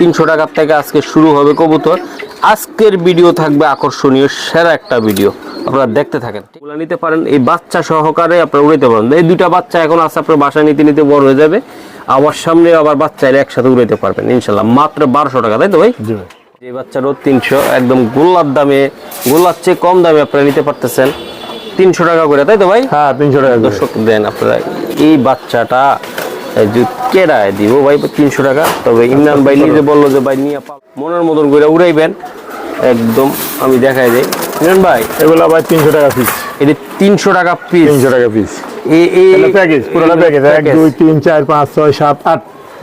তিনশো টাকার থেকে আজকে শুরু হবে কবুতর। আজকের ভিডিও থাকবে আকর্ষণীয় সেরা একটা ভিডিও। আপনারা দেখতে থাকেন। এগুলো নিতে পারেন এই বাচ্চা সহকারে আপনারা উড়াইতে পারেন এই দুইটা বাচ্চা এখন আছে আপনার বাসায় নিতে নিতে বড় হয়ে যাবে। আবার সামনে আবার বাচ্চা এলে একসাথে উড়াইতে পারবেন ইনশাল্লাহ। মাত্র বারোশো টাকা তাই তো ভাই? এই বাচ্চারও তিনশো একদম গোল্লার দামে গোল্লার চেয়ে কম দামে আপনারা নিতে পারতেছেন। তিনশো টাকা করে তাই তো ভাই? হ্যাঁ তিনশো টাকা। দর্শক দেন আপনারা এই বাচ্চাটা কেরায় দিব ভাই তিনশো টাকা। তবে ইমরান ভাই নিজে বলল যে ভাই নিয়ে মনের মতন করে উড়াইবেন। একদম আমি দেখাই দেই। ইমরান ভাই এগুলো ভাই তিনশো টাকা পিস এটি তিনশো টাকা পিস তিনশো টাকা পিস এই প্যাকেজ পুরোটা প্যাকেজ এক দুই তিন চার পাঁচ ছয় সাত আট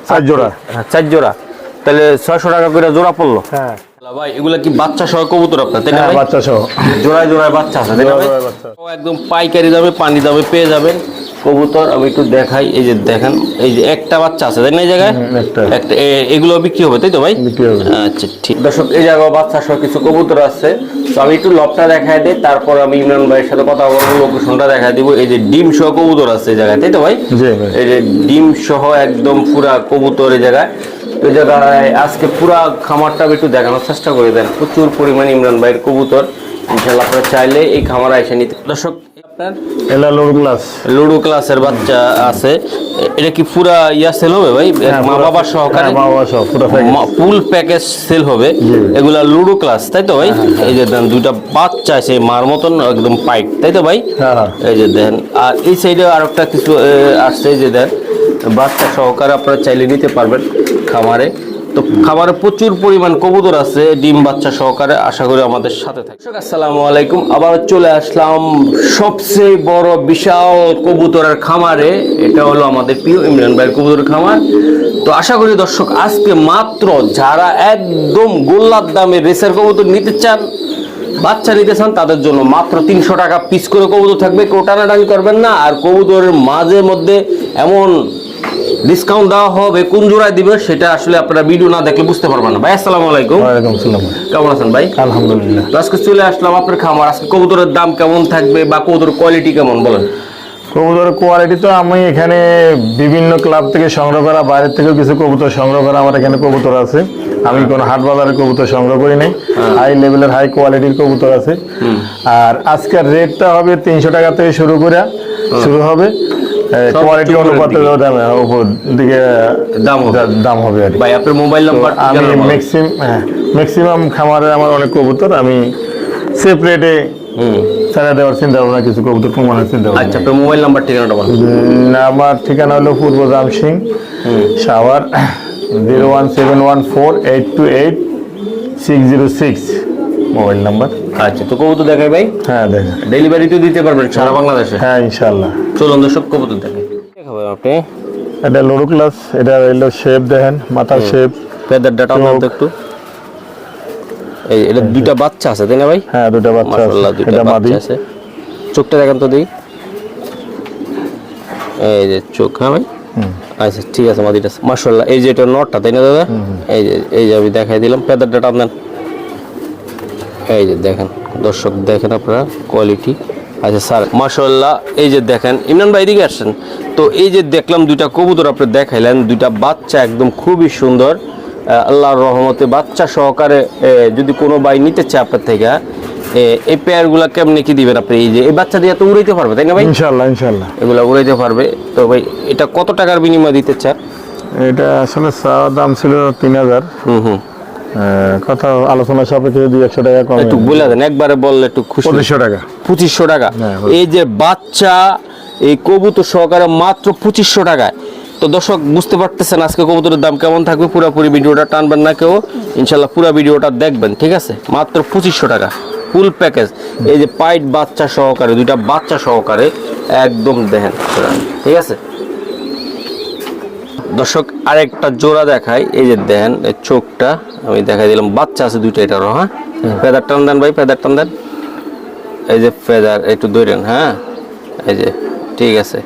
চার জোড়া। হ্যাঁ, চার জোড়া। তাহলে ছয়শো টাকা করে জোড়া পড়ল? হ্যাঁ। ভাই এগুলা কি বাচ্চা সহ কবুতর আপনার তাই না হ্যাঁ বাচ্চা সহ। জোড়ায় জোড়ায় বাচ্চা আছে একদম পাইকারি দামে পানি দামে পেয়ে যাবেন। কবুতর আমি একটু দেখাই। এই যে দেখেন এই যে একটা বাচ্চা আছে তাই না এই জায়গায়? একটা। এগুলো বিক্রি হবে তাই তো ভাই? আচ্ছা ঠিক। দর্শক এই জায়গায় বাচ্চা সহ কিছু কবুতর আছে। তো আমি একটু লবটা দেখাই দিই তারপর আমি ইমরান ভাইয়ের সাথে কথা বলব লোকেশনটা দেখাই দিব। এই যে ডিম সহ কবুতর আছে এই জায়গায় তাই তো ভাই? এই যে ডিম সহ একদম পুরা কবুতর এই জায়গায়। তো এই জায়গায় আজকে পুরা খামারটা আমি একটু দেখানোর চেষ্টা করে দেন প্রচুর পরিমাণে ইমরান ভাইয়ের কবুতর। ইনশাল্লাহ আপনারা চাইলে এই খামারে এসে নিতে দর্শক আপনার এলা লোড গ্লাস লুডো ক্লাসের বাচ্চা আছে। এটা কি পুরা ইয়া সেল হবে ভাই? মা বাবা সহকারে? হ্যাঁ, মা বাবা সহ পুরো ফুল প্যাকেজ সেল হবে। এগুলা লুডো ক্লাস তাই তো ভাই? এই যে দেন দুইটা বাচ্চা আছে মার মতন একদম পাইট তাই তো ভাই? হ্যাঁ হ্যাঁ। এই যে দেন আর এই সাইডে আর একটা কিছু আসছে এই যে দেন বাচ্চা সহকারে আপনারা চাইলে নিতে পারবেন খামারে। তো খামারে প্রচুর পরিমাণ কবুতর আছে, ডিম বাচ্চা সহকারে আশা করি আমাদের সাথে থাকে আসসালামু আলাইকুম। আবার চলে আসলাম সবচেয়ে বড় বিশাল কবুতরের খামারে। এটা হলো আমাদের প্রিয় ইমরান ভাইয়ের কবুতরের খামার। তো আশা করি দর্শক, আজকে মাত্র যারা একদম গোল্লার দামে রেসের কবুতর নিতে চান, বাচ্চা নিতে চান, তাদের জন্য মাত্র তিনশো টাকা পিস করে কবুতর থাকবে। কেউ টানাটানি করবেন না। আর কবুতরের মাঝে মধ্যে এমন ডিসকাউন্ট দেওয়া হবে কোন জোড়ায় দিবে সেটা আসলে আপনারা ভিডিও না দেখলে বুঝতে পারবেন না। ভাই আসসালামু আলাইকুম। ওয়ালাইকুম সালাম কেমন আছেন ভাই? আলহামদুলিল্লাহ। তো আজকে চলে আসলাম আপনার খামার। আজকে কবুতরের দাম কেমন থাকবে বা কবুতরের কোয়ালিটি কেমন বলেন। কবুতরের কোয়ালিটি তো আমি এখানে বিভিন্ন ক্লাব থেকে সংগ্রহ করা বাইরের থেকেও কিছু কবুতর সংগ্রহ করা আমার এখানে কবুতর আছে। আমি কোনো হাট বাজারের কবুতর সংগ্রহ করি নাই। হাই লেভেলের হাই কোয়ালিটির কবুতর আছে। আর আজকের রেটটা হবে তিনশো টাকা থেকে শুরু করে শুরু হবে। কোয়ালিটি অনুপাতে দাম উপর দিকে দাম। দাম হবে আর। ভাই আপনার মোবাইল নাম্বার আমি ম্যাক্সিমাম ম্যাক্সিমাম খামারে আমার অনেক কবুতর আমি সেফ রেটে ছাড়া দেওয়ার চিন্তা ভাবনা কিছু কবুতর কমানোর চিন্তা ভাবনা। আচ্ছা আপনার মোবাইল নাম্বার ঠিকানাটা বলেন আমার ঠিকানা হলো পূর্ব জাম সিং sour zero one seven one four eight two eight six zero six mobile number. আচ্ছা তো কবুতর দেখাই ভাই? হ্যাঁ দেখেন ডেলিভারি তো দিতে পারবেন সারা বাংলাদেশে? হ্যাঁ ইনশাল্লাহ চলুন দর্শক কবুতর দেখাই। দেখাবেন আপনি। এটা লোডো ক্লাস এটা হলো শেপ দেখেন মাথার শেপ ফেদার ডাটা নাম তো একটু। এই এটা দুইটা বাচ্চা আছে তাই না ভাই? হ্যাঁ দুটা বাচ্চা আছে। মাশাআল্লাহ দুইটা এটা মাদি। বাচ্চা আছে। চোখটা দেখেন তো দেখি এই যে চোখ হ্যাঁ ভাই? আচ্ছা ঠিক আছে মাদিটা মাশাআল্লাহ এই যে এটা নটটা তাই না দাদা? এই যে এই যে আমি দেখাই দিলাম। ফেদার ডাটা আপনার। এই যে দেখেন দর্শক দেখেন আপনারা কোয়ালিটি আচ্ছা স্যার মাশাআল্লাহ এই যে দেখেন ইমরান ভাই এদিকে আসছেন। তো এই যে দেখলাম দুইটা কবুতর আপনি দেখাইলেন দুইটা বাচ্চা একদম খুবই সুন্দর। আল্লাহর রহমতে বাচ্চা সহকারে যদি কোনো ভাই নিতে চায় আপনার থেকে এই পেয়ারগুলা কেমনি কি দিবেন আপনি? এই যে এই বাচ্চা দিয়ে তো উড়াইতে পারবে তাই না ভাই? ইনশাল্লাহ ইনশাল্লাহ এগুলা উড়াইতে পারবে। তো ভাই এটা কত টাকার বিনিময় দিতে চান? এটা আসলে দাম ছিল তিন হাজার। হুম হুম। কথা আলোচনা সাপেক্ষে দুই একশো টাকা কম একটু বলে দেন একবারে বললে একটু খুশি। পঁচিশশো টাকা। পঁচিশশো টাকা। হ্যাঁ, এই যে বাচ্চা এই কবুতর সহকারে মাত্র পঁচিশশো টাকায়। তো দর্শক বুঝতে পারতেছেন আজকে কবুতরের দাম কেমন থাকবে? পুরোপুরি ভিডিওটা টানবেন না কেউ। ইনশাল্লাহ পুরো ভিডিওটা দেখবেন ঠিক আছে? মাত্র পঁচিশশো টাকা। ফুল প্যাকেজ এই যে পাইট বাচ্চা সহকারে দুইটা বাচ্চা সহকারে একদম দেখেন। ঠিক আছে? দর্শক আরেকটা জোড়া দেখায় এই যে দেখেন এই চোখটা। আমি দেখাই দিলাম বাচ্চা আছে দুইটা এটারও হ্যাঁ? ফেদার টান দেন ভাই ফেদার টান দেন। এই যে ফেদার একটু দৌড়েন হ্যাঁ? এই যে ঠিক আছে।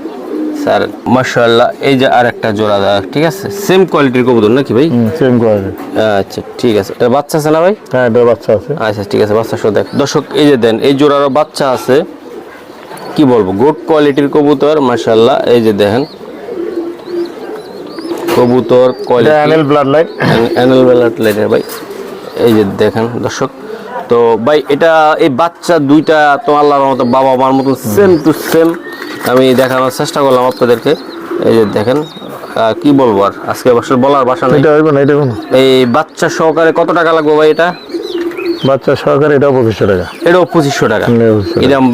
স্যার মার্শাল্লাহ এই যে আর একটা জোড়া দেওয়া ঠিক আছে? সেম কোয়ালিটির কবুতর নাকি ভাই? সেম কোয়ালিটি আচ্ছা ঠিক আছে। এটা বাচ্চা আছে না ভাই? হ্যাঁ এটা বাচ্চা আছে। আচ্ছা ঠিক আছে বাচ্চা শো দেখ। দর্শক এই যে দেন এই জোড়ারও বাচ্চা আছে। কি বলব গুড কোয়ালিটির কবুতর মার্শাল্লাহ এই যে দেখেন কবুতর অ্যানেল ব্লাড ভাই। এই যে দেখেন দর্শক তো ভাই এটা এই বাচ্চা দুইটা তো আল্লাহর মতো বাবা মার মতো সেম টু সেম আমি দেখানোর চেষ্টা করলাম আপনাদেরকে। এই যে দেখেন কি বলব আর? আজকে বলার বাসা নেই। না এটা হইব এই বাচ্চা সহকারে কত টাকা লাগবে ভাই এটা? বাচ্চা সহকারে এটাও পঁচিশশো টাকা। এটাও পঁচিশশো টাকা। এটাও 2500 টাকা। এরকম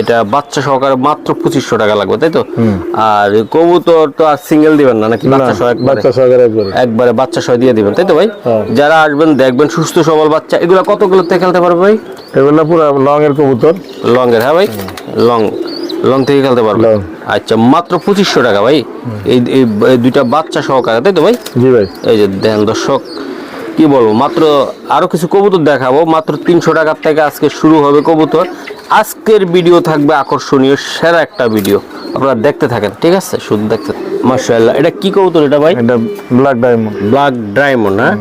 এটা বাচ্চা সহকারে মাত্র পঁচিশশো টাকা লাগবে তাই তো? আর কবুতর তো আর সিঙ্গেল দিবেন না নাকি বাচ্চা সহ বাচ্চা সহকারে একবারে। বাচ্চা সহ দিয়ে দিবেন তাই তো ভাই? হ্যাঁ। যারা আসবেন দেখবেন সুস্থ সবল বাচ্চা। এগুলো কতগুলো থেকে খেলতে পারবে ভাই? এগুলো পুরো লং এর কবুতর। লং এর হ্যাঁ ভাই? লং লং থেকে খেলতে পারবে। আচ্ছা মাত্র পঁচিশশো টাকা ভাই। এই দুইটা বাচ্চা সহকারে তাই তো ভাই? জি ভাই। এই যে দেন দর্শক কি বলব? মাত্র আরও কিছু কবুতর দেখাবো। মাত্র তিনশো টাকার থেকে আজকে শুরু হবে কবুতর। আজকের ভিডিও থাকবে আকর্ষণীয় সেরা একটা ভিডিও আপনারা দেখতে থাকেন ঠিক আছে? শুধু দেখতে মার্শাল্লাহ এটা কি কবুতর এটা ভাই? এটা ব্ল্যাক ডায়মন্ড ব্ল্যাক ডায়মন্ড হ্যাঁ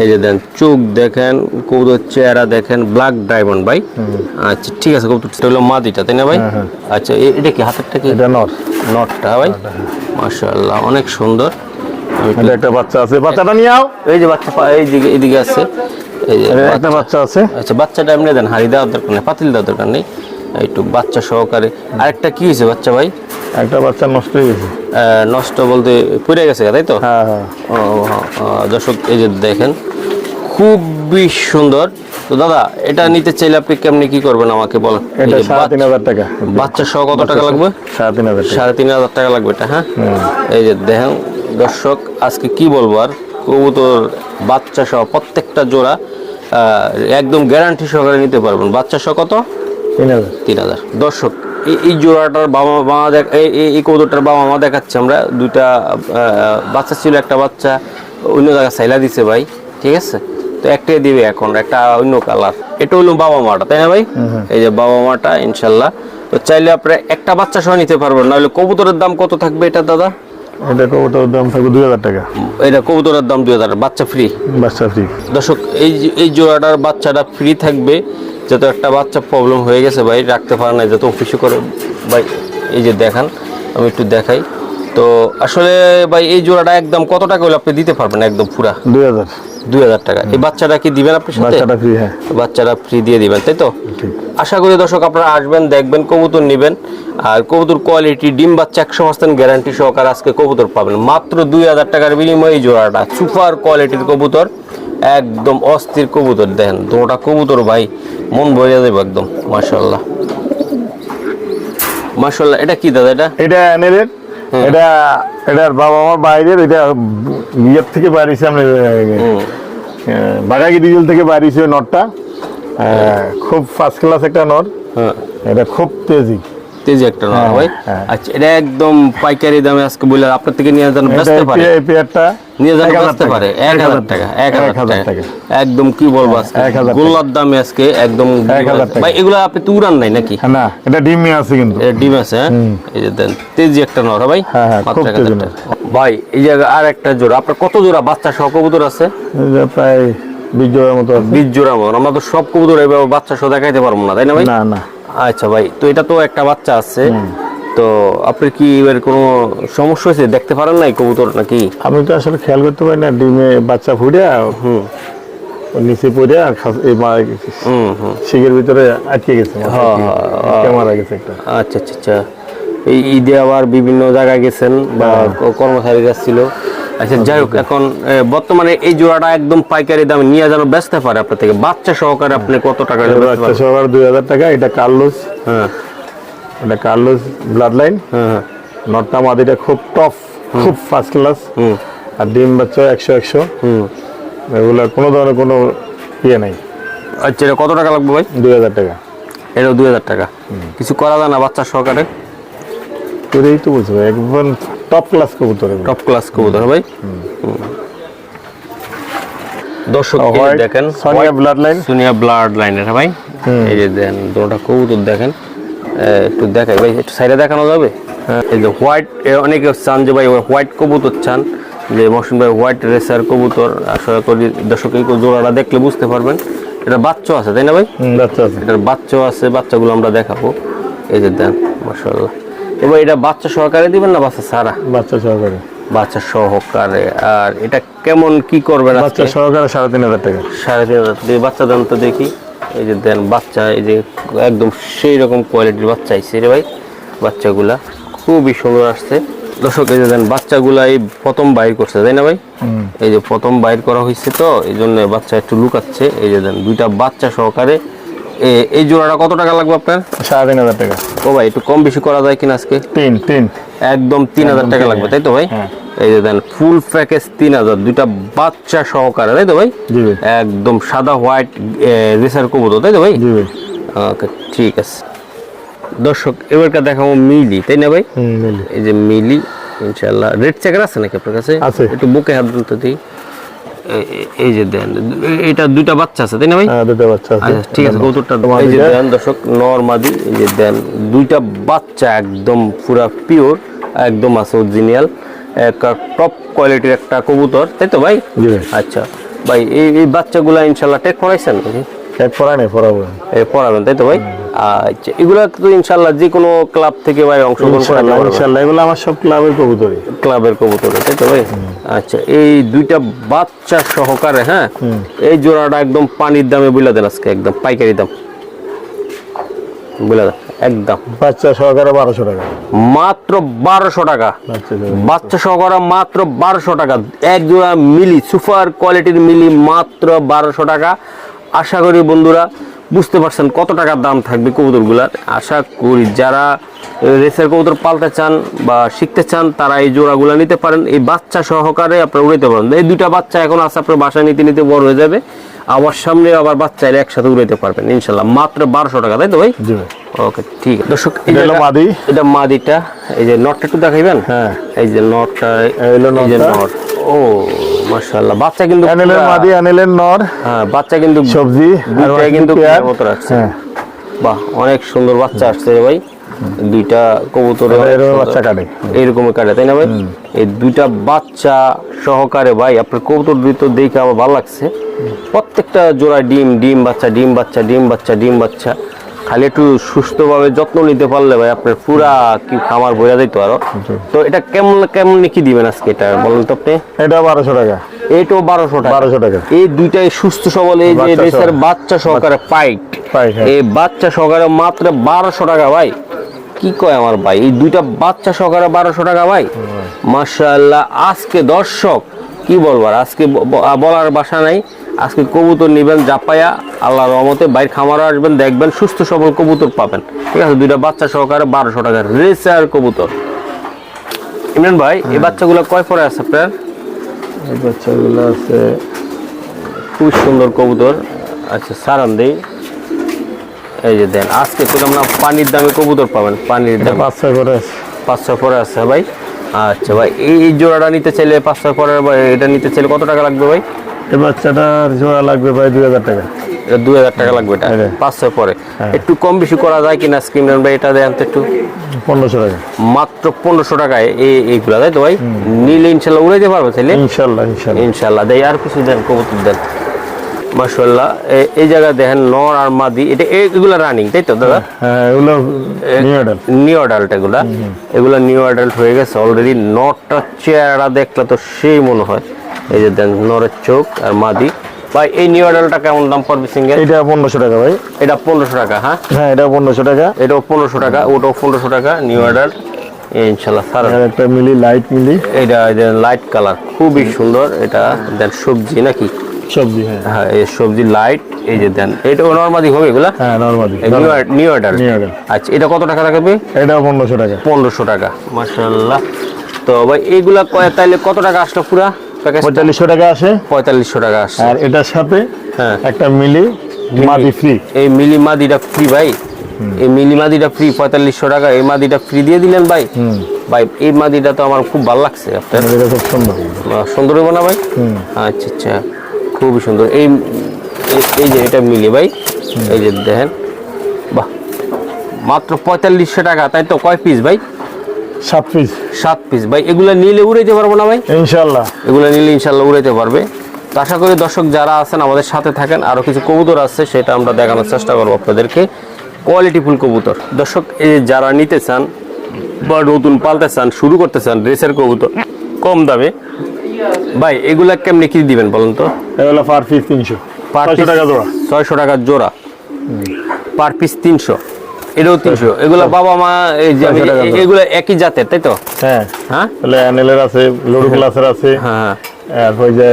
এই যে দেন চোখ দেখেন কবুতর চেহারা দেখেন ব্ল্যাক ডায়মন্ড ভাই। আচ্ছা ঠিক আছে কবুতর হলো মাদিটা তাই না ভাই? হ্যাঁ, হ্যাঁ। আচ্ছা এটা কি হাতেরটা কি? এটা নর। নটটা ভাই? মাশাআল্লাহ অনেক সুন্দর। এটা একটা বাচ্চা আছে। বাচ্চাটা নিয়ে আও। এই যে বাচ্চা এই দিকে এদিকে আছে। এই যে একটা বাচ্চা। আছে। আচ্ছা বাচ্চাটা এমনি দেন হাড়ি দেওয়ার দরকার নেই পাতিল দেওয়ার দরকার নেই। একটু বাচ্চা সহকারে। আরেকটা কি হয়েছে বাচ্চা ভাই? একটা বাচ্চা নষ্ট হয়ে গেছে। নষ্ট বলতে পড়ে গেছে তাই তো? হ্যাঁ হ্যাঁ। দর্শক এই যে দেখেন খুবই সুন্দর। তো দাদা এটা নিতে চাইলে আপনি কেমনি কি করবেন আমাকে বলেন? এটা সাড়ে তিন বাচ্চা- হাজার টাকা। বাচ্চা সহ কত টাকা লাগবে? সাড়ে তিন হাজার সাড়ে তিন হাজার টাকা লাগবে এটা হ্যাঁ? এই যে দেখেন দর্শক আজকে কি বলব আর? কবুতর বাচ্চা সহ প্রত্যেকটা জোড়া একদম গ্যারান্টি সহকারে নিতে পারবেন। বাচ্চা সহ কত? তিন হাজার। দর্শক এই জোড়াটার বাবা মা দেখ এই- কবুতরটার বাবা মা দেখাচ্ছে আমরা। দুইটা বাচ্চা ছিল একটা বাচ্চা অন্য জায়গায় সাইলা দিছে ভাই ঠিক আছে? তো একটাই দিবে এখন একটা অন্য কালার। এটা হলো বাবা মাটা তাই না ভাই? এই যে বাবা মাটা ইনশাল্লাহ। তো চাইলে আপনি একটা বাচ্চা সহ নিতে পারবেন নাহলে কবুতরের দাম কত থাকবে এটা দাদা? এটা কবুতর দাম থাকবে দুই হাজার টাকা। এটা কবুতরের দাম দুই হাজার বাচ্চা ফ্রি বাচ্চা ফ্রি দর্শক এই যে- এই জোড়াটার বাচ্চাটা ফ্রি থাকবে যত একটা বাচ্চা প্রবলেম হয়ে গেছে ভাই রাখতে পারে না যত অফিসে করে। ভাই এই যে দেখান আমি একটু দেখাই। তো আসলে ভাই এই জোড়াটা একদম কত টাকা হলে আপনি দিতে পারবেন একদম পুরা? দুই হাজার। দুই হাজার টাকা। এই বাচ্চাটা কি দিবেন আপনি সাথে? বাচ্চাটা ফ্রি হ্যাঁ। বাচ্চাটা ফ্রি দিয়ে দিবেন তাই তো? আশা করি দর্শক আপনারা আসবেন দেখবেন কবুতর নেবেন। আর কবুতর কোয়ালিটি ডিম বাচ্চা একশো পার্সেন্ট গ্যারান্টি সহকারে আজকে কবুতর পাবেন। মাত্র দুই হাজার টাকার বিনিময়ে জোড়াটা। সুপার কোয়ালিটির কবুতর একদম অস্থির কবুতর দেখেন দুটা কবুতর ভাই মন ভরে দেবে একদম মাশাল্লাহ মাশাল্লাহ এটা কি দাদা এটা? এটা অ্যানেলের এটা এটার বাবা আমার বাইরের এটা ইয়ের থেকে বাইরেছে আমরা বাগাগি ডিজেল থেকে ওই নটটা। খুব ফার্স্ট ক্লাস একটা নট। হ্যাঁ। এটা খুব তেজি। তেজি একটা নর হ্যাঁ, ভাই। হ্যাঁ। আচ্ছা এটা একদম পাইকারি দামে আজকে বলে আপনার থেকে নিয়ে যান ব্যস্ত পারে। এই পেয়ারটা নিয়ে যান বাঁচতে। পারে। এক হাজার টাকা এক হাজার টাকা। টাকা। একদম কি বলব আজকে। গোল্লার দামে আজকে একদম টাকা। ভাই এগুলো আপনি নাই নাকি? না এটা ডিমে আছে কিন্তু। এটা ডিম আছে হ্যাঁ? এই যে দেন তেজি একটা নর ভাই। হ্যাঁ, হ্যাঁ, খুব তেজি ভাই এই আর একটা জোড়া আপনার কত জোড়া বাচ্চা সহ কবুতর আছে? প্রায় বিশ জোড়ার মতো বিশ জোড়া মতো আমরা তো সব কবুতর বাচ্চা সহ দেখাইতে পারব না তাই না ভাই? না না। আচ্ছা ভাই তো এটা তো একটা বাচ্চা আছে। তো আপনি কি এবার কোনো সমস্যা হয়েছে? দেখতে পারেন নাই কবুতর নাকি? আমি তো আসলে খেয়াল করতে পারি না ডিমে বাচ্চা ফুটে হুম। নিচে পড়ে আর এই মারা গেছে। হুম হুম। শিখের ভিতরে আটকে গেছে। হ্যাঁ, হ্যাঁ, ক্যামেরা গেছে। একটা। আচ্ছা আচ্ছা আচ্ছা। এই ঈদে আবার বিভিন্ন জায়গায় গেছেন বা ক- কর্মচারী যাচ্ছিল আচ্ছা যাই হোক এখন বর্তমানে এই জোড়াটা একদম পাইকারি দামে নিয়ে যেন বেচতে পারে আপনার থেকে। বাচ্চা সহকারে আপনি কত টাকা বাচ্চা? সবার দুই হাজার টাকা এটা কার্লোস হ্যাঁ। এটা কার্লোস ব্লাড লাইন হ্যাঁ হ্যাঁ। নটটা মাদিটা খুব টফ খুব ফার্স্ট ক্লাস হুম। আর ডিম বাচ্চা একশো একশো। হুম। এগুলো কোনো ধরনের কোনো ইয়ে নাই। আচ্ছা এটা কত টাকা লাগবে ভাই? দুই হাজার টাকা। এটাও দুই হাজার টাকা। কিছু করা যায় না বাচ্চা সহকারে? তোর তো বলছো ভাই, একদম টপ ক্লাস কবুতর টপ ক্লাস কবুতর ভাই। দর্শক এই দেখেন সোনিয়া ব্লাড লাইন সুনিয়া ব্লাড লাইনের ভাই। এই যে দেন দুটা কবুতর দেখেন। একটু দেখাই ভাই একটু সাইডে দেখানো যাবে? এই যে হোয়াইট অনেকে চান যে ভাই হোয়াইট কবুতর চান যে ভাই হোয়াইট রেসার কবুতর আশা করি দর্শক এই জোড়াটা দেখলে বুঝতে পারবেন। এটা বাচ্চা আছে তাই না ভাই? বাচ্চা আছে। এটার বাচ্চাও আছে বাচ্চাগুলো আমরা দেখাবো। এই যে দেন মাসাল্লাহ এবার এটা বাচ্চা সহকারে দিবেন না বাচ্চা সারা বাচ্চা সহকারে। বাচ্চা সহকারে। আর এটা কেমন কি করবেন বাচ্চা সহকারে সাড়ে তিন হাজার টাকা। সাড়ে তিন হাজার দিয়ে বাচ্চা দাম তো দেখি। এই যে দেন বাচ্চা এই যে একদম সেই রকম কোয়ালিটির বাচ্চা আইছে রে ভাই। বাচ্চাগুলা খুবই সুন্দর আসছে। দর্শক এই যে দেন বাচ্চাগুলা এই প্রথম বাইর করছে তাই না ভাই? এই যে প্রথম বাইর করা হয়েছে তো এই জন্য বাচ্চা একটু লুকাচ্ছে। এই যে দেন দুইটা বাচ্চা সহকারে এই জোড়াটা কত টাকা লাগবে আপনার? সাড়ে তিন হাজার টাকা। ও ভাই একটু কম বেশি করা যায় কিনা আজকে? তিন তিন। একদম তিন হাজার টাকা লাগবে। তাই তো ভাই? হ্যাঁ। এই যে দেন ফুল প্যাকেজ তিন হাজার দুইটা বাচ্চা সহকারে তাই তো ভাই? একদম সাদা হোয়াইট রেসার কবুতর তাই তো ভাই? ওকে ঠিক আছে। দর্শক এবারকার দেখাবো মিলি তাই না ভাই? হুম এই যে মিলি ইনশাল্লাহ রেড চেকার আছে নাকি আপনার কাছে? আছে। একটু বুকে হাত দিই। এই- যে দেন এটা দুইটা বাচ্চা আছে তাই না ভাই? হ্যাঁ দুটো বাচ্চা আছে। আচ্ছা ঠিক আছে তোমার এই যে দেন দর্শক নরমাদি এই যে দেন দুইটা বাচ্চা একদম পুরা পিওর একদম আছে অরিজিনাল একটা টপ কোয়ালিটির একটা কবুতর তাই তো ভাই? আচ্ছা ভাই এই এই বাচ্চাগুলা ইনশাল্লাহ টেক করাইছেন পড়ায় নেই পড়াবো। পড়াবেন তাই তো ভাই? আচ্ছা এগুলা তো ইনশাল্লাহ যে কোনো ক্লাব থেকে ভাই অংশগ্রহণ করা যাবে। ইনশাল্লাহ এগুলো আমার সব ক্লাবের কবুতরই। ক্লাবের কবুতর তাই তো ভাই? আচ্ছা এই দুইটা বাচ্চা সহকারে হ্যাঁ? এই জোড়াটা একদম পানির দামে বুঝলা দেন আজকে একদম পাইকারি দাম। বুঝলা দেন একদম। বাচ্চা সহকারে বারোশো টাকা। মাত্র বারোশো টাকা। বাচ্চা সহকারে মাত্র বারোশো টাকা। এক জোড়া মিলি সুপার কোয়ালিটির মিলি মাত্র বারোশো টাকা। আশা করি বন্ধুরা বুঝতে পারছেন কত টাকার দাম থাকবে কবুতরগুলার। আশা করি যারা রেসের কবুতর পাল্টে চান বা শিখতে চান তারা এই জোড়াগুলো নিতে পারেন। এই বাচ্চা সহকারে আপনারা উড়াইতে পারেন। এই দুইটা বাচ্চা এখন আছে আপনার বাসায় নিতে নিতে বড় হয়ে যাবে। আবার সামনে আবার বাচ্চা এলে একসাথে উড়াইতে পারবেন ইনশাল্লাহ। মাত্র বারোশো টাকা তাই তো ভাই? ওকে ঠিক আছে। দর্শক মাদি। এটা মাদিটা। এই যে নটটা একটু দেখাইবেন? হ্যাঁ। এই যে নটটা এই যে নট। ও। মাশাআল্লাহ। বাচ্চা কিন্তু অ্যানেলের মাদি অ্যানেলের নর। হ্যাঁ বাচ্চা কিন্তু সবজি আর দুইটাই কিন্তু পেয়ার। মতো রাখছে। হ্যাঁ। বাহ অনেক সুন্দর বাচ্চা আসছে ভাই। দুইটা কবুতর বাচ্চা কাটে। এইরকম কাটে তাই না ভাই? এই দুইটা বাচ্চা সহকারে ভাই আপনার কবুতর দুটো দেখে আমার ভালো লাগছে। প্রত্যেকটা জোড়া ডিম ডিম বাচ্চা ডিম বাচ্চা ডিম বাচ্চা ডিম বাচ্চা। খালি একটু সুস্থভাবে যত্ন নিতে পারলে ভাই আপনার পুরা কি খামার বোঝা যেত আরও। তো এটা কেমন কেমন কি দিবেন আজকে এটা বলেন তো আপনি? এটা বারোশো টাকা। এইটাও বারোশো টাকা। বারোশো টাকা। এই দুইটাই সুস্থ সবল এই যে বাচ্চা বাচ্চা সহকারে পাইট। হ্যাঁ। এই বাচ্চা সহকারে মাত্র বারোশো টাকা ভাই। কি কয় আমার ভাই? এই দুইটা বাচ্চা সহকারে বারোশো টাকা ভাই। মাশাআল্লাহ আজকে দর্শক কি বলবার আজকে বলার বাসা নাই। আজকে কবুতর নিবেন জাপায়া আল্লাহ রহমতে। বাইর খামারও আসবেন দেখবেন সুস্থ সবল কবুতর পাবেন। ঠিক আছে দুইটা বাচ্চা সহকারে বারোশো টাকা রেসার কবুতর। ইমরান ভাই এই বাচ্চাগুলো কয় পরে আছে আপনার? এই বাচ্চাগুলো আছে খুব সুন্দর কবুতর। আচ্ছা সারান দেই। এই যে দেন আজকে পেলাম না পানির দামে কবুতর পাবেন পানির দাম। পাঁচ ছয় করে আছে। পাঁচশো পরে আছে ভাই। আচ্ছা ভাই এই জোড়াটা নিতে চাইলে পাঁচশো পরে বা এটা নিতে চাইলে কত টাকা লাগবে ভাই? এই বাচ্চাটার জোড়া লাগবে প্রায় দুই হাজার টাকা। দুই হাজার টাকা লাগবে এটা? হ্যাঁ। পাঁচশো পরে। হ্যাঁ। একটু কম বেশি করা যায় কিনা স্কিম ভাই? এটা দেন তো একটু। পনেরোশো টাকা। মাত্র পনেরোশো টাকায় এই এইগুলা তাই তো ভাই? নিলে ইনশাল্লাহ উড়াইতে পারবে তাইলে? ইনশাল্লাহ ইনশাল্লাহ। ইনশাল্লাহ। দেয় আর কিছু দেন কবুতর দেন। মাশাল্লাহ এই জায়গায় দেখেন নর আর মাদি। এটা এগুলা রানিং তাই তো দাদা? হ্যাঁ এগুলো নিউ অ্যাডাল্ট এগুলা। এগুলা নিউ অ্যাডাল্ট হয়ে গেছে অলরেডি নরটা চেহারা দেখলে তো সেই মনে হয়। এই যে দেন নরের চোখ আর মাদি। ভাই এই নিউ অ্যাডাল্টটা কেমন দাম পড়বে সিঙ্গেল এটা পনেরোশো টাকা ভাই। এটা পনেরোশো টাকা হ্যাঁ? হ্যাঁ এটা পনেরোশো টাকা। এটাও পনেরোশো টাকা ওটাও পনেরোশো টাকা নিউ অ্যাডাল্ট ইনশাল্লাহ স্যার একটা মিলি লাইট মিলি। এটা লাইট কালার খুবই সুন্দর। এটা দেন সবজি নাকি? সবজি হ্যাঁ। হ্যাঁ এই সবজি লাইট এই যে দেন এটা নর্মাদি হবে এগুলা? হ্যাঁ নর্মালি নিউ অর্ডার। আচ্ছা এটা কত টাকা এটা পনেরোশো টাকা। পনেরোশো টাকা মাশাল্লাহ তো ভাই এইগুলা তাইলে কত টাকা আসলো পুরা? পঁয়তাল্লিশশো টাকা আসে। পঁয়তাল্লিশশো টাকা আসছে আর এটার সাথে হ্যাঁ। একটা মিলি মাদি ফ্রি এই মিলি মাদিটা ফ্রি ভাই। এই মিলি মাদিটা ফ্রি পঁয়তাল্লিশশো টাকা। এই মাদিটা ফ্রি দিয়ে দিলেন ভাই। ভাই এই মাদিটা তো আমার খুব ভালো লাগছে আপনার। খুব সুন্দর। সুন্দর হবে না ভাই? আচ্ছা আচ্ছা। খুবই সুন্দর। এই এই- এই যে এটা মিলি ভাই। এই যে দেখেন। বাহ। মাত্র পঁয়তাল্লিশশো টাকা তাই তো? কয় পিস ভাই? সাত পিস সাত পিস ভাই এগুলা নিলে উড়াইতে পারব না ভাই? ইনশাল্লাহ। এগুলো নিলে ইনশাল্লাহ উড়াইতে পারবে। তো আশা করি দর্শক যারা আছেন আমাদের সাথে থাকেন আরও কিছু কবুতর আছে সেটা আমরা দেখানোর চেষ্টা করব আপনাদেরকে। কোয়ালিটিফুল কবুতর। দর্শক এই যারা নিতে চান বা নতুন পালতে চান শুরু করতে চান রেসের কবুতর কম দামে। ভাই এগুলা কেমনি কি দিবেন বলুন তো? এগুলো পার পিস তিনশো। পাঁচশো টাকা জোড়া। ছয়শো টাকা জোড়া। পার পিস তিনশো। এটাও তিনশো। এগুলা বাবা মা এই যে আমি- 500 টাকা জোড়া। এগুলো একই জাতের তাই তো? হ্যাঁ। হ্যাঁ? তাহলে অ্যানেলের আছে লড়ু ক্লাসের আছে। হ্যাঁ। ওই যে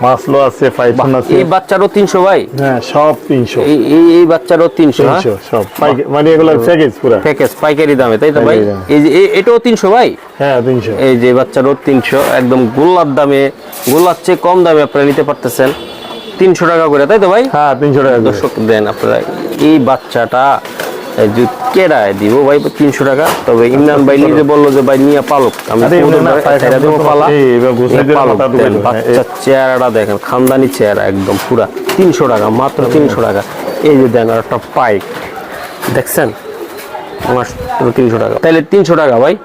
মাসলো আছে ফাইথন আছে। এই বাচ্চারও তিনশো ভাই? হ্যাঁ সব তিনশো। এই এই- এই বাচ্চারও তিনশো তিনশো সব। মানে এগুলো প্যাকেজ পুরা। প্যাকেজ পাইকারি দামে তাই তো ভাই? এই যে এটাও তিনশো ভাই? হ্যাঁ তিনশো। এই যে বাচ্চারও একদম গোল্লার দামে। গোল্লার চেয়ে কম দামে আপনারা নিতে পারতেছেন। তিনশো টাকা করে তাই তো ভাই? হ্যাঁ তিনশো টাকা করে। দর্শক দেন আপনারা এই বাচ্চাটা কেরায় দিব ভাই তিনশো টাকা। তবে ইমরান ভাই নিজে বলল যে ভাই নিয়ে পালক। আমি দেন। দেবো। বাচ্চার চেহারাটা দেখেন খানদানি চেহারা একদম পুরা। তিনশো টাকা মাত্র তিনশো টাকা। এই যে দেন আর একটা পাইক। দেখছেন? মাত্র তিনশো টাকা। তাহলে তিনশো টাকা ভাই?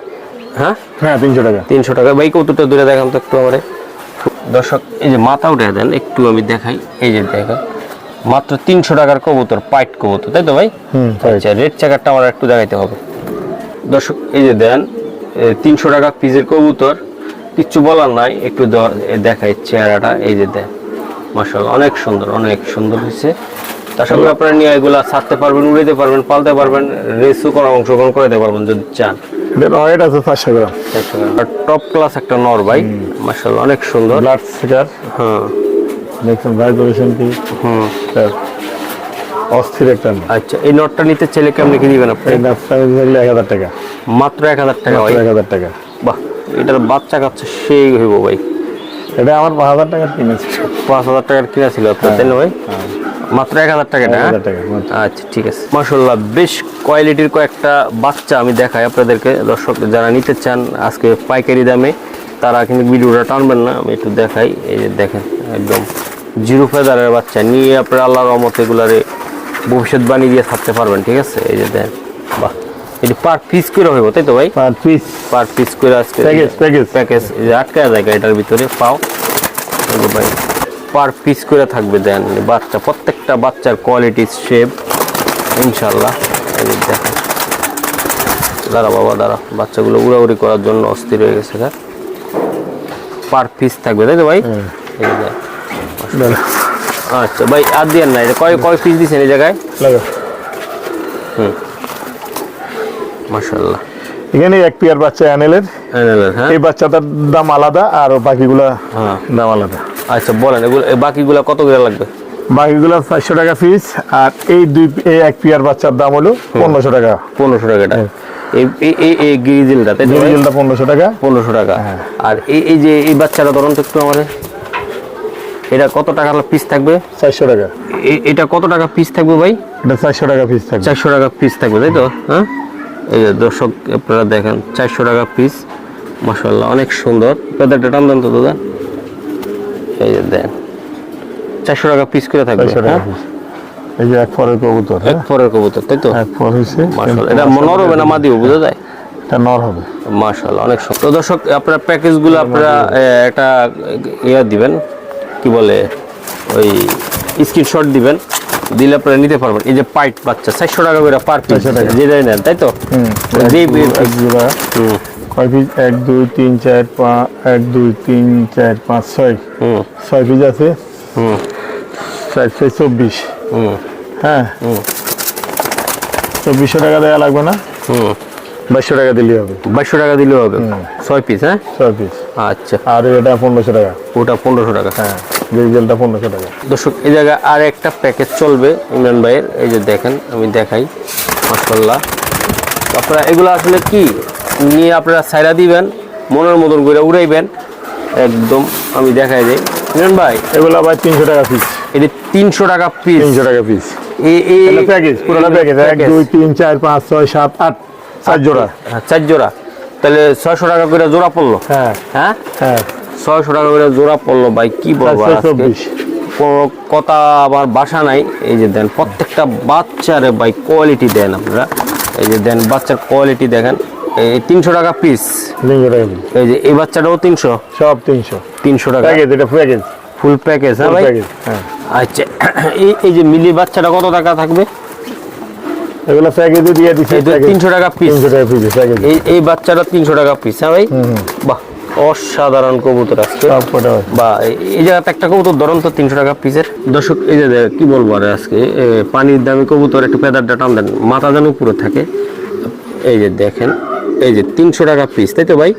হ্যাঁ? হ্যাঁ তিনশো টাকা। তিনশো টাকা। ভাই কৌতুকটা দূরে দেখান তো একটু আমারে। দর্শক এই যে মাথা উঠে দেন একটু আমি দেখাই। এই যে দেখেন। মাত্র তিনশো টাকার কবুতর পাইট কবুতর তাই তো ভাই? আচ্ছা রেড চাকারটা আমার একটু দেখাইতে হবে। দর্শক এই যে দেন তিনশো টাকা পিসের কবুতর কিচ্ছু বলার নাই একটু দেখাই চেহারাটা এই যে দেন মাসাল অনেক সুন্দর অনেক সুন্দর হয়েছে। তার সঙ্গে আপনারা নিয়ে এগুলা ছাড়তে পারবেন উড়াইতে পারবেন পালতে পারবেন রেসও করা অংশগ্রহণ করাতে পারবেন যদি চান। এটার ওয়েট আছে চারশো গ্রাম। টপ ক্লাস একটা নর ভাই মাসাল অনেক সুন্দর। সিকার হ্যাঁ। দেখছেন ভাইব্রেশন কি হুম। অস্থির একটা আচ্ছা এই নটটা নিতে চাইলে কেমনি কি দিবেন আপনি? এই নাচটা দেখলে এক হাজার টাকা। মাত্র এক হাজার টাকা এক হাজার টাকা। বাহ এটার বাচ্চা কাচ্চা সেই হইব ভাই। এটা আমার পাঁচ হাজার টাকা কিনেছি পাঁচ হাজার টাকার কিনা ছিল আপনার তাই না ভাই? মাত্র এক হাজার টাকা এক হাজার টাকা আচ্ছা ঠিক আছে। মাসাল্লাহ বেশ কোয়ালিটির কয়েকটা বাচ্চা আমি দেখাই আপনাদেরকে। দর্শক যারা নিতে চান আজকে পাইকারি দামে তারা কিন্তু ভিডিওটা টানবেন না আমি একটু দেখাই। এই যে দেখেন একদম জিরো ফেদারের বাচ্চা নিয়ে আপনারা আল্লাহর রহমত এগুলারে ভবিষ্যৎবাণী দিয়ে থাকতে পারবেন ঠিক আছে? এই যে দেন বাহ। এটি পার পিস করে হইব তাই তো ভাই? পার পিস পার পিস করে আজকে প্যাকেজ. প্যাকেজ এই যে আটকা জায়গা এটার ভিতরে পাও। এই ভাই পার পিস করে থাকবে দেন বাচ্চা প্রত্যেকটা বাচ্চার কোয়ালিটি শেপ ইনশাল্লাহ এই দেখেন দাঁড়া বাবা দাঁড়া। বাচ্চাগুলো উড়াউড়ি করার জন্য অস্থির হয়ে গেছে পার পিস থাকবে তাই তো ভাই? এই যে দেখ। আচ্ছা ভাই আর দিয়ে না এটা কয় কয় পিস দিচ্ছেন এই জায়গায়? মাসাল্লাহ এখানে এক পেয়ার বাচ্চা অ্যানেলের। হ্যাঁ। এই বাচ্চাটার দাম আলাদা আর বাকিগুলা হ্যাঁ। দাম আলাদা। আচ্ছা বলেন এগুলো বাকিগুলো কত করে লাগবে? বাকিগুলো চারশো টাকা পিস আর এই দুই এই এক পেয়ার বাচ্চার দাম হলো পনেরোশো টাকা। পনেরোশো টাকাটা এই এই- গ্রিজিলটা? ডিজিটালটা পনেরোশো টাকা। পনেরোশো টাকা। হ্যাঁ। আর এই এই যে এই বাচ্চাটা ধরুন তো একটু আমাদের। এটা কত টাকা পিস থাকবে? চারশো টাকা। এ- এটা কত টাকা পিস থাকবে ভাই? এটা চারশো টাকা পিস থাকবে। চারশো টাকা পিস থাকবে তাই তো? হ্যাঁ? এই যে দর্শক আপনারা দেখেন চারশো টাকা পিস মাসাল্লাহ অনেক সুন্দর। পেদারটা টান দেন তো দাদা। এই যে দেন। চারশো টাকা পিস করে থাকবে হ্যাঁ? এই যে এক পরের কবুতর এক পরের কবুতর তাই তো? এক পর হয়েছে মাসাল্লাহ এটা মনোর হবে না মাদিও বোঝা যায়? এটা নর হবে। মাশাআল্লাহ অনেক সুন্দর। দর্শক আপনার প্যাকেজগুলো আপনারা একটা ইয়া দিবেন কি বলে ওই স্ক্রিনশট দিবেন দিলে আপনারা নিতে পারবেন। এই যে পাইট বাচ্চা চারশো টাকা করে পার পিস 400 টাকা। যেটাই নেন তাই তো? হুম যে এক জোড়া কয় পিস এক দুই তিন চার পাঁচ এক দুই তিন চার পাঁচ ছয়। হুম। ছয় পিস আছে? হুম। চার ছয় চব্বিশ। হুম। হ্যাঁ। হুম। চব্বিশশো টাকা দেওয়া লাগবে না? হুম। বাইশশো টাকা দিলেই হবে। বাইশশো টাকা দিলেও হবে। ছয় পিস হ্যাঁ? ছয় পিস আচ্ছা। আর এটা পনেরোশো টাকা। ওটা পনেরোশো টাকা। হ্যাঁ ডিজেলটা পনেরোশো টাকা। দর্শক এই জায়গায় আর একটা প্যাকেজ চলবে ইমরান ভাইয়ের। এই যে দেখেন আমি দেখাই। মাসাল্লাহ আপনারা এগুলো আসলে কি? নিয়ে আপনারা সাইরা দিবেন মনের মতন করে উড়াইবেন। একদম আমি দেখাই দিই। ইমরান ভাই এগুলো আবার তিনশো টাকা পিস এটি তিনশো টাকা পিস তিনশো টাকা পিস এই প্যাকেজ পুরোটা প্যাকেজ এক। দুই তিন চার পাঁচ ছয় সাত আট চার জোড়া। হ্যাঁ, চার জোড়া। তাহলে ছয়শো টাকা করে জোড়া পড়ল? হ্যাঁ। হ্যাঁ? হ্যাঁ। ছয়শো টাকা করে জোড়া পড়ল ভাই কি বলব কোনো কথা আমার বাসা নাই। এই যে দেন প্রত্যেকটা বাচ্চারে ভাই কোয়ালিটি দেন আপনারা। এই যে দেন বাচ্চার কোয়ালিটি দেখেন। এই তিনশো টাকা পিস তিনশো টাকা এই যে এই বাচ্চাটাও তিনশো? সব তিনশো। তিনশো টাকা? প্যাকেজ এটা প্যাকেজ ফুল প্যাকেজ হ্যাঁ ভাই? প্যাকেজ হ্যাঁ। আচ্ছা এই এই যে মিলি বাচ্চাটা কত টাকা থাকবে? এগুলো প্যাকেজে দিয়ে দিচ্ছে এই তিনশো টাকা পিস তিনশো টাকা পিস প্যাকেজ। এই এই বাচ্চাটা তিনশো টাকা পিস হ্যাঁ ভাই? বাহ অসাধারণ কবুতর আজকে। বা এই- জায়গাতে একটা কবুতর ধরুন তো তিনশো টাকা পিসের দর্শক এই যে কি বলব আর আজকে পানির দামি কবুতর একটু পেদারটা টান দেন মাথা যেন উপরে থাকে। এই যে দেখেন এই যে তিনশো টাকা পিস তাই তো ভাই?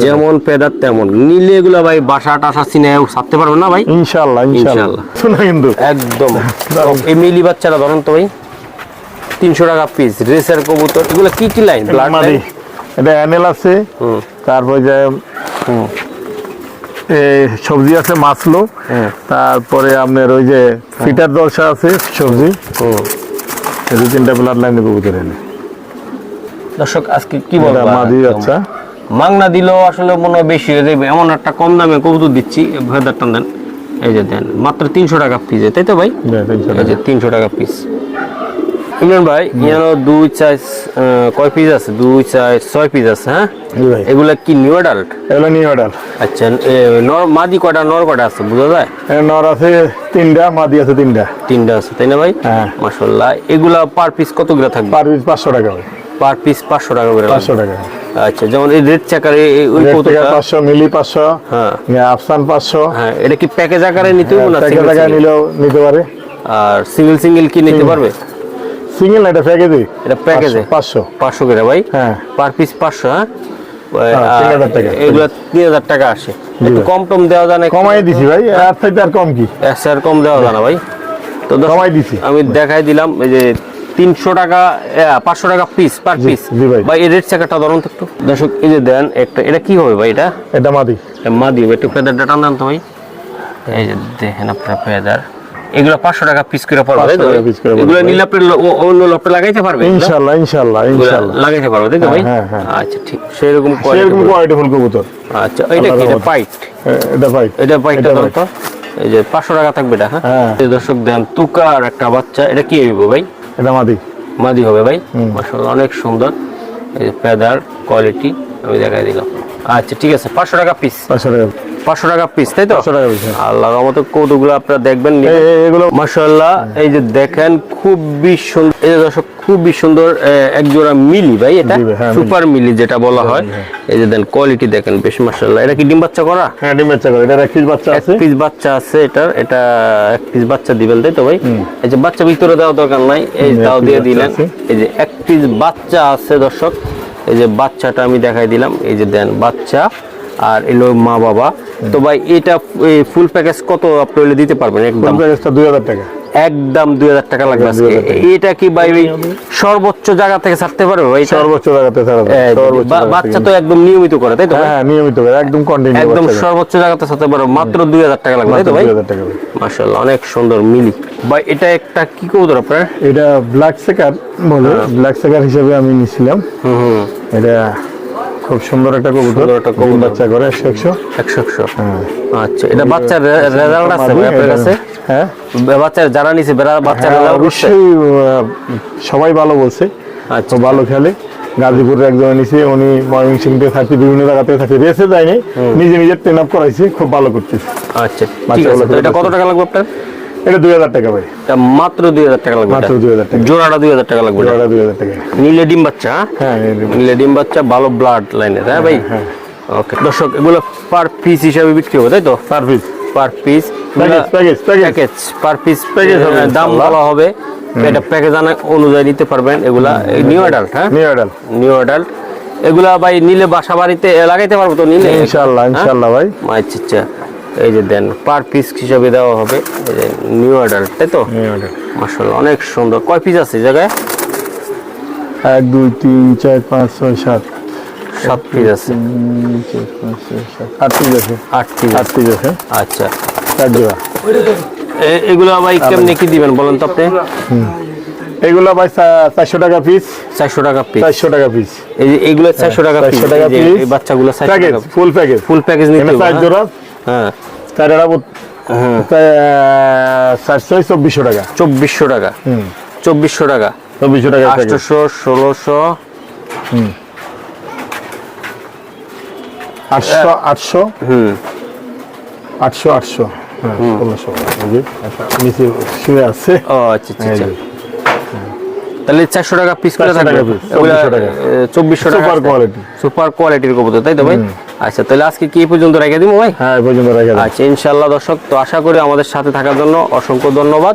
যেমন পেদার তেমন। নিলে এগুলো ভাই বাসা টাসা চিনে ছাড়তে পারবেন না ভাই? ইনশাল্লাহ ইনশাল্লাহ কিন্তু। একদম। এই মিলি বাচ্চারা ধরুন তো ভাই। তিনশো টাকা পিস রেসের কবুতর এগুলো কি কি লাইন ব্লাড মাদি। এটা অ্যানেল আছে। তারপর যে সবজি আছে মাছলো। তারপরে আপনার ওই যে ফিটার দলসা আছে সবজি। দু তিনটা ব্লাড লাইন কবুতর এনে। দর্শক আজকে কি বলব মাদি আচ্ছা। মাংনা দিলেও আসলে মনে হয় বেশি হয়ে যাবে। এমন একটা কম দামে কবুতর দিচ্ছি। ভেদার টান দেন। এই যে দেন মাত্র তিনশো টাকা পিস তাই তো ভাই? এই যে তিনশো টাকা পিস ইমরান ভাই যেন দুই চার কয় পিস আছে? দুই চার ছয় পিস আছে হ্যাঁ? এগুলা কি নিউ অ্যাডাল্ট এগুলো নিউ অর্ডার আচ্ছা নর মাদি কয়টা নর কয়টা আছে বোঝা যায়? নর আছে তিনটা মাদি আছে তিনটা। তিনটা আছে তাই না ভাই? হ্যাঁ। এগুলা পার পিস কতগুলো থাকবে? পার পিস পাঁচশো টাকা ভাই। পার পিস পাঁচশো টাকা করে পাঁচশো টাকা। আচ্ছা যেমন এই রেড চাকারে ওই কতটা মিলি পাঁচশো হ্যাঁ। আফসান পাঁচশো। হ্যাঁ এটা কি প্যাকেজ আকারে নিতে হবে না টাকা single? নিলেও নিতে পারে। আর সিঙ্গেল সিঙ্গেল কি নিতে পারবে? সিঙ্গেল না এটা প্যাকেজে এটা প্যাকেজে পাঁচশো পাঁচশো। করে ভাই। হ্যাঁ। পার পিস পাঁচশো হ্যাঁ? তিন হাজার টাকা। এগুলো তিন হাজার টাকা আসে। একটু। কম টম দেওয়া যায় না? কমাই দিছি ভাই আর থেকে আর কম কি? হাজার কম দেওয়া যায় না ভাই। তো কমাই দিছি। আমি দেখাই দিলাম এই যে তিনশো টাকা পাঁচশো টাকা পিস পার পিস ভাই। এই রেড চাকাটা ধরুন তো একটু। দর্শক এই যে দেন একটা এটা কি হবে ভাই এটা? এটা মাদি। মা দিবে একটু ফেদারটা টান দেন তো ভাই। এই যে দেখেন আপনার ফেদার এগুলো পাঁচশো টাকা পিস করে পড়বে। 500। এগুলো নিলে আপনি অন্য লপটে লাগাইতে পারবে? লাগাইতে পারবে তো ভাই? হ্যাঁ, হ্যাঁ। আচ্ছা ঠিক। সেরকম সেরকম কোয়ালিটি ফুল। কবুতর। আচ্ছা এটা কি এটা পাইট এটা ভাই এটা পাইট। তো এই যে পাঁচশো টাকা থাকবে এটা হ্যাঁ? হ্যাঁ। এই দর্শক দেন তুকার একটা বাচ্চা এটা কি হইব ভাই? এটা মাদি। মাদি হবে ভাই? মাশাআল্লাহ অনেক সুন্দর। এই যে ফেদার কোয়ালিটি আমি দেখাই দিলাম। আচ্ছা ঠিক আছে পাঁচশো টাকা পিস পাঁচশো টাকা। পাঁচশো টাকা পিস তাই তো? পাঁচশো টাকা পিস, হ্যাঁ। আল্লাহ মতো কৌতুকগুলো আপনারা দেখবেন এগুলো মাশাআল্লাহ এই যে দেখেন খুবই সুন্দর এই যে দর্শক খুবই সুন্দর এক জোড়া মিলি ভাই এটা? হ্যাঁ, সুপার মিলি যেটা বলা হয়। হ্যাঁ। এই যে দেন কোয়ালিটি দেখেন বেশ মাশাআল্লাহ। এটা কি ডিম বাচ্চা করা? হ্যাঁ ডিমের চাকর এটা এক পিস বাচ্চা এক আছে। পিস বাচ্চা আছে এটার। এটা এক পিস বাচ্চা দিবেন তাই তো ভাই? এই যে বাচ্চা ভিতরে দেওয়া দরকার নাই এই এক দিয়ে দিলেন। এই যে এক পিস বাচ্চা আছে দর্শক। এই যে বাচ্চাটা আমি দেখাই দিলাম এই যে দেন বাচ্চা আর এলো মা বাবা। তো ভাই এটা ফুল প্যাকেজ কত আপনি হলে দিতে পারবেন? একদম। প্যাকেজটা দুই হাজার টাকা। একদম দুই হাজার টাকা লাগবে আজকে। 2000 টাকা। এটা কি ভাই সর্বোচ্চ জায়গা থেকে ছাড়তে পারবে ভাই সর্বোচ্চ জায়গা বাচ্চা তো একদম নিয়মিত করে তাই তো হ্যাঁ নিয়মিত করে একদম কন্টিনিউ একদম সর্বোচ্চ জায়গাতে ছাড়তে পারবে মাত্র দুই হাজার টাকা লাগবে তাই তো ভাই? মাশাআল্লাহ অনেক সুন্দর মিলি। ভাই এটা একটা কি কবুতর আপনার? এটা ব্ল্যাক সেকার বলে। ব্ল্যাক সেকার হিসেবে আমি নিছিলাম। হুম হুম। এটা খুব সুন্দর একটা কবুতর। একটা কবুতর। বাচ্চা করে একশো। একশো একশো। একশো হ্যাঁ। আচ্ছা এটা বাচ্চার রেজাল্ট আছে আপনার কাছে হ্যাঁ বাচ্চার যারা নিছে বেড়া- বাচ্চার হ্যাঁ, অবশ্যই সবাই ভালো বলছে। আচ্ছা। ভালো খেলে। গাজীপুরের একজন নিছে উনি ময়মনসিং থেকে থাকছে বিভিন্ন জায়গা থেকে রেসে যায়নি। নিজে নিজে ট্রেন আপ করাইছে খুব ভালো করতেছে। আচ্ছা তো এটা কত টাকা লাগবে আপনার? এটা দুই হাজার টাকা ভাই। মাত্র দুই হাজার টাকা লাগবে মাত্র টাকা। জোড়াটা লাগবে জোড়াটা দুই হাজার টাকা। নীলে ডিম বাচ্চা হ্যাঁ? হ্যাঁ এই যে- নীলে ডিম বাচ্চা ভালো ব্লাড লাইনের হ্যাঁ ভাই? হ্যাঁ ওকে দর্শক এগুলো পার পিস হিসাবে বিক্রি হবে তাই তো? Per piece per piece package package per piece দাম। বলা হবে। এটা প্যাকেজ অনুযায়ী নিতে পারবেন এগুলা। নিউ অ্যাডাল্ট হ্যাঁ? নিউ অর্ডার নিউ অ্যাডাল্ট এগুলা ভাই নিলে বাসা বাড়িতে লাগাইতে পারব তো নিলে? ইনশাআল্লাহ হ্যাঁ? ইনশাআল্লাহ ভাই আচ্ছা আচ্ছা। এই যে দেন পার পিস হিসাবে দেওয়া হবে। এই যে নিউ অর্ডার তাই তো? নিউ অর্ডার মাশাআল্লাহ অনেক সুন্দর। কয় পিস আছে জায়গায়? এক দুই তিন চার পাঁচ ছয় সাত। সাত পিস আছে। আট পিস আছে। আট পিস আট পিস আছে। আচ্ছা। চার জোড়া এগুলো ভাই কেমনে কি দিবেন বলেন তো আপনি? এগুলো ভাই চারশো টাকা পিস চারশো টাকা পিস চারশো টাকা পিস এই যে এগুলো চারশো টাকা পিস 400 টাকা। এই বাচ্চাগুলো চারশো ফুল প্যাকেজ ফুল প্যাকেজ নিতে চার হ্যাঁ? জোড়া। হ্যাঁ। চার হ্যাঁ। চারশো চব্বিশশো টাকা। চব্বিশশো টাকা। হুম। চব্বিশশো টাকা। চব্বিশশো টাকা আটশোশো ষোলোশো। আটশো আটশো? হুম। আটশো আটশো। হ্যাঁ ষোলোশো। আচ্ছা, নিচে শুয়ে আছে। ও আচ্ছা আচ্ছা আচ্ছা। তাহলে চারশো টাকা পিস করে থাকবে। টাকা piece, এগুলা, 2400 টাকা। এ, চব্বিশশো টাকা Super quality। সুপার কোয়ালিটির কবুতর তাই তো ভাই? আচ্ছা তাহলে আজকে কি এই পর্যন্ত রেখে দিব ভাই? হ্যাঁ পর্যন্ত রেখে দাও আচ্ছা ইনশাল্লাহ দর্শক তো আশা করি আমাদের সাথে থাকার জন্য অসংখ্য ধন্যবাদ।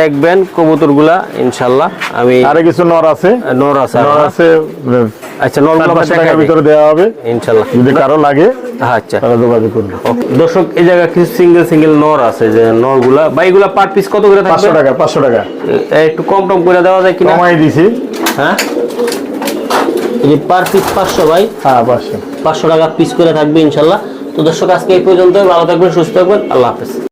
দেখবেন কবুতরগুলা ইনশাল্লাহ আমি আরে কিছু নর আছে? নর আছে নর আছে আচ্ছা নরগুলো টাকার ভিতরে দেওয়া হবে। ইনশাল্লাহ যদি কারও লাগে আচ্ছা। তাহলে যোগাযোগ করবে দর্শক এই জায়গায় কিছু সিঙ্গেল সিঙ্গেল নর আছে যে নরগুলা। বাইগুলা পার পিস কত করে পাঁচশো থাকবে টাকা পাঁচশো টাকা। একটু কম টম করে দেওয়া যায় কিনা? কমাই দিছি। হ্যাঁ? এই পার পিস পাঁচশো ভাই হ্যাঁ পাঁচশো। পাঁচশো টাকা পিস করে থাকবে ইনশাল্লাহ। তো দর্শক আজকে এই পর্যন্ত ভালো থাকবেন সুস্থ থাকবেন। আল্লাহ হাফেজ।